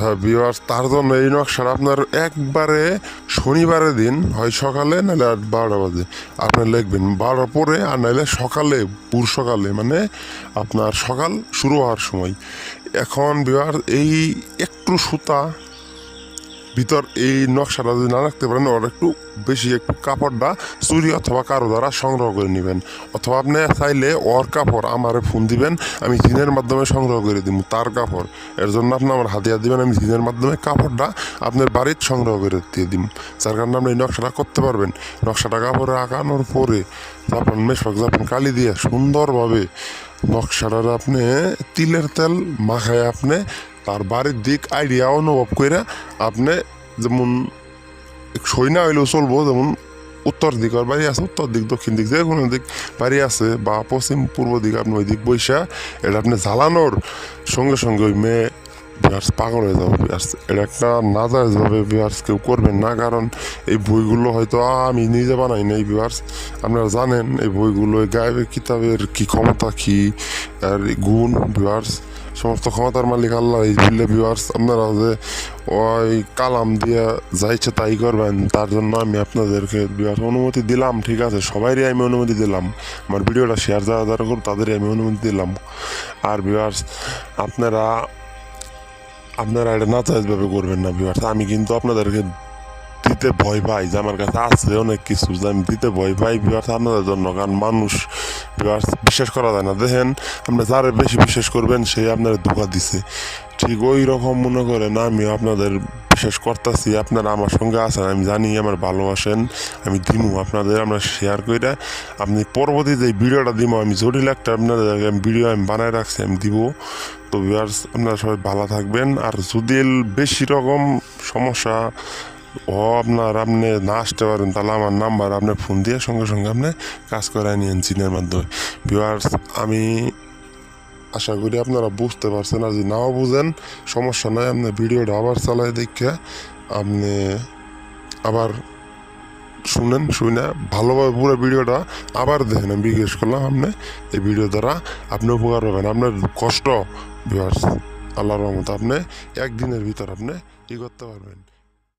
হ্যাঁ ভিওয়ার্স তার জন্য এই নকশাটা আপনার একবারে শনিবারের দিন, হয় সকালে, নাহলে আর বারোটা বাজে। আপনি লিখবেন, বারোটার পরে, আর নাহলে সকালে পুর সকালে মানে আপনার সকাল শুরু হওয়ার সময়। এখন বিওয়ার এই একটু সুতা ভিতর এই নকশাটা যদি না রাখতে পারেন, ওর একটু বেশি একটু কাপড়টা চুরি অথবা কারও দ্বারা সংগ্রহ করে নেবেন। অথবা আপনি চাইলে ওর কাপড় আমার ফোন দিবেন, আমি জিনের মাধ্যমে সংগ্রহ করে দিব, তার কাপড়। এর জন্য আপনি আমার হাতিয়ার দিবেন, আমি জিনের মাধ্যমে কাপড়টা আপনার বাড়ির সংগ্রহ করে দিয়ে দিন যার কারণে আপনি এই নকশাটা করতে পারবেন। নকশাটা কাপড়ে আঁকানোর পরে যখন মেশক যখন কালি দিয়ে সুন্দরভাবে নকশাটার আপনি তিলের তেল মাখায় আপনি তার বাড়ির দিক আইডিয়া অনুভব করে আপনি যেমন সই না হইলেও চলবো, যেমন উত্তর দিক আর বাড়ি আছে, উত্তর দিক, দক্ষিণ দিক যে কোনো দিক বাড়ি আছে বা পশ্চিম পূর্ব দিক, আপনি ওই দিক বৈশা এটা আপনি জ্বালানোর সঙ্গে সঙ্গে ওই মেয়ে বিয়ার্স পাগল হয়ে যাবে বিয়ার্স এটা একটা না ভাবে বিয়ার্স কেউ করবেন না, কারণ এই বইগুলো হয়তো আমি নিজে বানাই না এই আপনারা জানেন এই বইগুলো গায়েবের কিতাবের কি ক্ষমতা, কি আর গুণ বিয়ার্স সমস্ত ক্ষমতার মালিক আল্লাহ এই ভিউয়ার্স আপনারা যে ওই কালাম দিয়ে যা ইচ্ছে তাই করবেন, তার জন্য আমি আপনাদেরকে ভিউয়ার্স অনুমতি দিলাম, ঠিক আছে? সবাইরই আমি অনুমতি দিলাম। আমার ভিডিওটা শেয়ার যারা যারা করুন, তাদেরই আমি অনুমতি দিলাম। আর ভিউয়ার্স আপনারা আপনারা এটা নাচাইজভাবে করবেন না ভিউয়ার্স আমি কিন্তু আপনাদেরকে দিতে ভয় পাই, যে আমার কাছে আছে অনেক কিছু, যে আমি দিতে ভয় পাই ভিউয়ার্স আপনাদের জন্য, কারণ মানুষ ভিউয়ার্স বিশ্বাস করা যায় না। দেখেন আপনি যারে বেশি বিশ্বাস করবেন, সে আপনার ধোকা দিছে। ঠিক ওই রকম মনে করেন আমি আপনাদের বিশ্বাস করতেছি, আপনারা আমার সঙ্গে আছেন, আমি জানি, আমার ভালোবাসেন, আমি দিমু আপনাদের, আমরা শেয়ার করে আপনি পরবর্তী যে ভিডিওটা দিব আমি জটিল একটা আপনাদের ভিডিও আমি বানায় রাখছি, আমি দিব। তো ভিউয়ার্স আপনারা সবাই ভালো থাকবেন, আর যদি বেশি রকম সমস্যা ও আপনার আপনি না আসতে পারেন, তাহলে আমার নাম্বার আপনি ফোন দিয়ে সঙ্গে সঙ্গে আপনি কাজ করায় নিয়েন চিনের মাধ্যমে। ভিউয়ার্স আমি আশা করি আপনারা বুঝতে পারছেন আর যদি নাও বুঝেন, সমস্যা নয় আপনি ভিডিওটা আবার চালাই দেখে আপনি আবার শুনেন, শুনে ভালোভাবে পুরো ভিডিওটা আবার দেখেন। আমি জিজ্ঞেস করলাম, আপনি এই ভিডিও দ্বারা আপনি উপকার পাবেন? আপনার কষ্ট ভিউয়ার্স আল্লাহর রহমত আপনি একদিনের ভিতর আপনি ই করতে পারবেন।